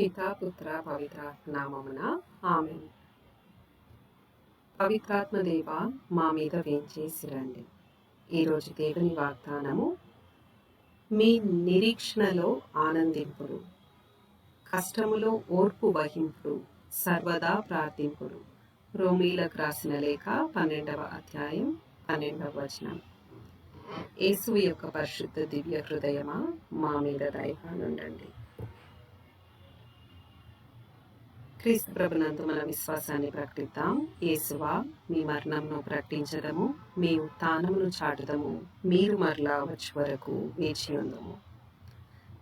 పితాపుత్ర పవిత్ర నామమున ఆమె పవిత్రాత్మ దేవ మా మీద వేంచేసిరండి ఈరోజు దేవుని వాగ్దానము మీ నిరీక్షణలో ఆనందింపుడు. కష్టములో ఓర్పు వహింపుడు. సర్వదా ప్రార్థింపుడు. రోమీలకు రాసిన లేఖ పన్నెండవ అధ్యాయం పన్నెండవ వచనం. యేసు యొక్క పరిశుద్ధ దివ్య హృదయమా మా మీద దయగానుండండి క్రీస్తు ప్రభునందు మన విశ్వాసాన్ని ప్రకటిద్దాం. యేసువా మీ మరణంను ప్రకటించడము మీ ఉత్థానమును చాటుదము మీరు మరలా వచ్చే వరకు వేచి ఉందము.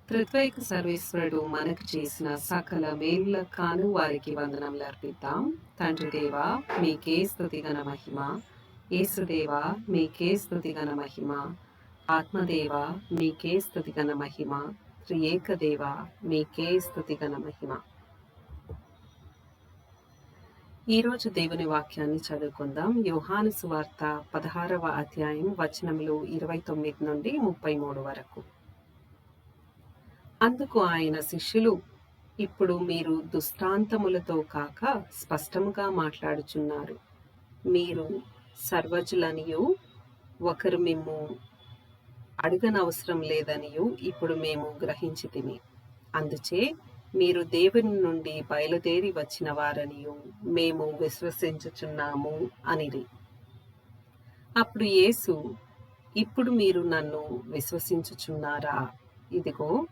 త్రిత్వైక సర్వేశ్వరుడు మనకు చేసిన సకల మేలుల కాను వారికి వందనములు అర్పిద్దాం. తండ్రి దేవా మీకే స్థుతిగణ మహిమ. యేసుదేవ మీకే స్థుతిగణ మహిమ. ఆత్మదేవ మీకే స్థుతిగన మహిమ. త్రియేక దేవా మీకే స్థుతిగణ మహిమ. ఈరోజు దేవుని వాక్యాన్ని చదువుకుందాం. యోహాను సువార్త పదహారవ అధ్యాయం వచనములు ఇరవై తొమ్మిది నుండి ముప్పై మూడు వరకు. అందుకు ఆయన శిష్యులు ఇప్పుడు మీరు దుష్టాంతములతో కాక స్పష్టముగా మాట్లాడుచున్నారు. మీరు సర్వజులనియు ఒకరు మేము అడగనవసరం లేదనియు ఇప్పుడు మేము గ్రహించితిమి అందుచే మీరు దేవుని నుండి బయలుదేరి వచ్చిన వారనియు మేము విశ్వసించుచున్నాము అనిరి. అప్పుడు యేసు ఇప్పుడు మీరు నన్ను విశ్వసించుచున్నారా? ఇదిగో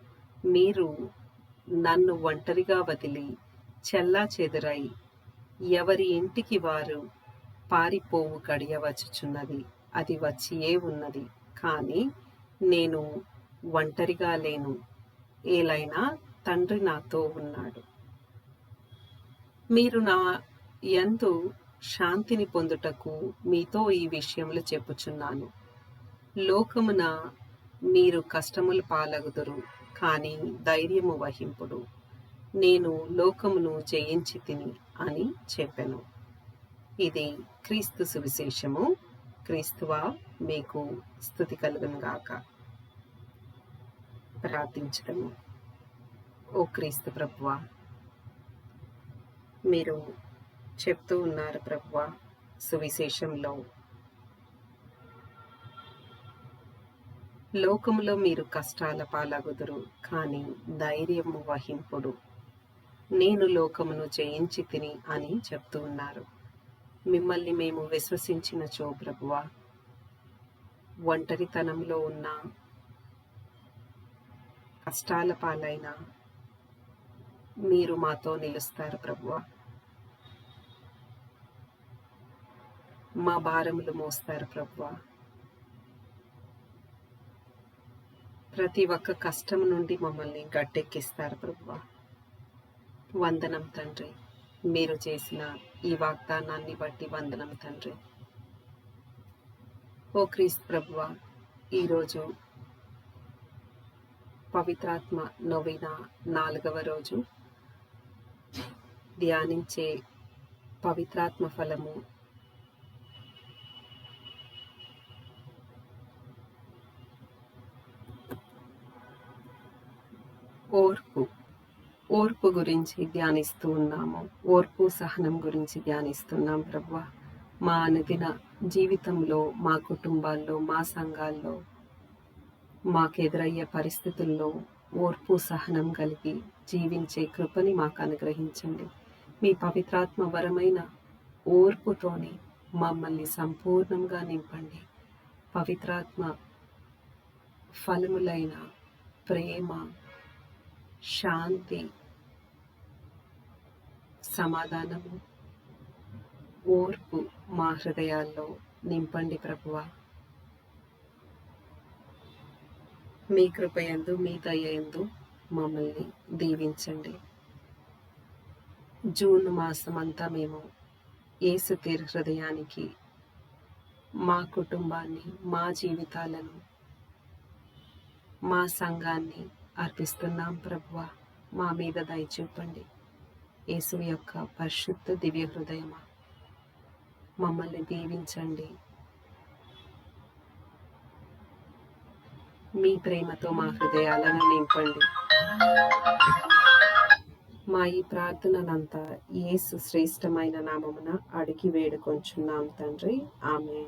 మీరు నన్ను ఒంటరిగా వదిలి చెల్లా చెదురై ఎవరి ఇంటికి వారు పారిపోవు గడియ వచ్చుచున్నది అది వచ్చియే ఉన్నది. కానీ నేను ఒంటరిగా లేను. ఏలైనా తండ్రి నాతో ఉన్నాడు. మీరు నా ఎందు శాంతిని పొందుటకు మీతో ఈ విషయములు చెప్పుచున్నాను. లోకమున మీరు కష్టములు పాలగుదురు కానీ ధైర్యము వహింపుడు. నేను లోకమును జయించి తిని అని చెప్పాను. ఇది క్రీస్తు సువిశేషము. క్రీస్తువా మీకు స్థుతి కలుగునుగాక. ప్రార్థించడము. ఓ క్రీస్తు ప్రభువ మీరు చెప్తూ ఉన్నారు ప్రభువ సువిశేషంలో. లోకములో మీరు కష్టాల పాలగుదురు కానీ ధైర్యము వహింపుడు. నేను లోకమును జయించి తిని అని చెప్తూ ఉన్నారు. మిమ్మల్ని మేము విశ్వసించిన చో ప్రభువ ఒంటరితనంలో ఉన్న కష్టాల పాలైన మీరు మాతో నిలుస్తారు ప్రభువ. మా భారములు మోస్తారు ప్రభువ. ప్రతి ఒక్క కష్టం నుండి మమ్మల్ని గట్టెక్కిస్తారు ప్రభువ. వందనం తండ్రి. మీరు చేసిన ఈ వాగ్దానాన్ని బట్టి వందనం తండ్రి. ఓ క్రీస్తు ప్రభువ ఈరోజు పవిత్రాత్మ నవీన నాలుగవ రోజు ధ్యానించే పవిత్రాత్మ ఫలము. ఓర్పు. ఓర్పు గురించి ధ్యానిస్తూ ఉన్నాము. ఓర్పు సహనం గురించి ధ్యానిస్తున్నాం ప్రభు. మా అనుదిన జీవితంలో మా కుటుంబాల్లో మా సంఘాల్లో మాకెదురయ్యే పరిస్థితుల్లో ఓర్పు సహనం కలిగి జీవించే కృపని మాకు అనుగ్రహించండి. మీ పవిత్రాత్మ వరమైన ఓర్పుతోని మమ్మల్ని సంపూర్ణంగా నింపండి. పవిత్రాత్మ ఫలములైన ప్రేమ శాంతి సమాధానము ఓర్పు మా హృదయాల్లో నింపండి ప్రభువ. మీ కృపయందు మీ దయందు మమ్మల్ని దీవించండి. జూన్ మాసం అంతా మేము ఏసు తీర్ హృదయానికి మా కుటుంబాన్ని మా జీవితాలను మా సంఘాన్ని అర్పిస్తున్నాం ప్రభువ. మా మీద దయచూపండి యేసు యొక్క పరిశుద్ధ దివ్య హృదయమా. మమ్మల్ని దీవించండి. మీ ప్రేమతో మా హృదయాలను నింపండి. మా ఈ ప్రార్థననంతా యేసు శ్రేష్టమైన నామమున అడిగి వేడుకొంచున్నాం తండ్రి. ఆమె